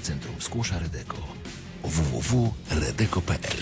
Centrum Skłosza Redeko www.redeko.pl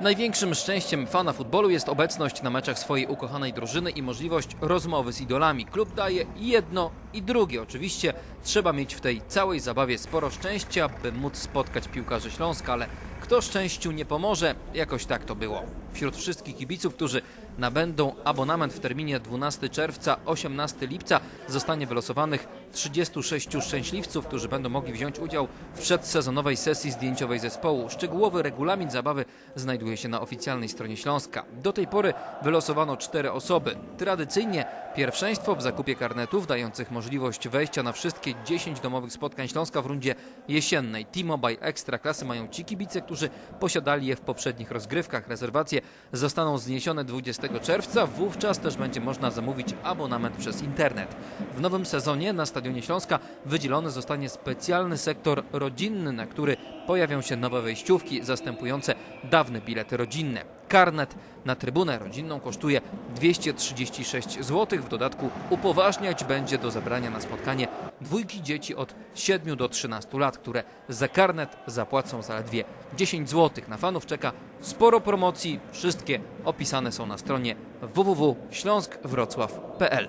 Największym szczęściem fana futbolu jest obecność na meczach swojej ukochanej drużyny i możliwość rozmowy z idolami. Klub daje jedno i drugie. Oczywiście trzeba mieć w tej całej zabawie sporo szczęścia, by móc spotkać piłkarzy Śląska, ale kto szczęściu nie pomoże, jakoś tak to było. Wśród wszystkich kibiców, którzy nabędą abonament w terminie 12 czerwca, 18 lipca zostanie wylosowanych 36 szczęśliwców, którzy będą mogli wziąć udział w przedsezonowej sesji zdjęciowej zespołu. Szczegółowy regulamin zabawy znajduje się na oficjalnej stronie Śląska. Do tej pory wylosowano cztery osoby. Tradycyjnie pierwszeństwo w zakupie karnetów dających możliwość wejścia na wszystkie 10 domowych spotkań Śląska w rundzie jesiennej. T-Mobile Extra klasy mają ci kibice, którzy posiadali je w poprzednich rozgrywkach. Rezerwacje zostaną zniesione 20 czerwca. Wówczas też będzie można zamówić abonament przez internet. W nowym sezonie na Stadionie Śląska wydzielony zostanie specjalny sektor rodzinny, na który pojawią się nowe wejściówki zastępujące dawne bilety rodzinne. Karnet na trybunę rodzinną kosztuje 236 zł. W dodatku upoważniać będzie do zabrania na spotkanie dwójki dzieci od 7 do 13 lat, które za karnet zapłacą zaledwie 10 zł. Na fanów czeka sporo promocji. Wszystkie opisane są na stronie www.śląskwrocław.pl.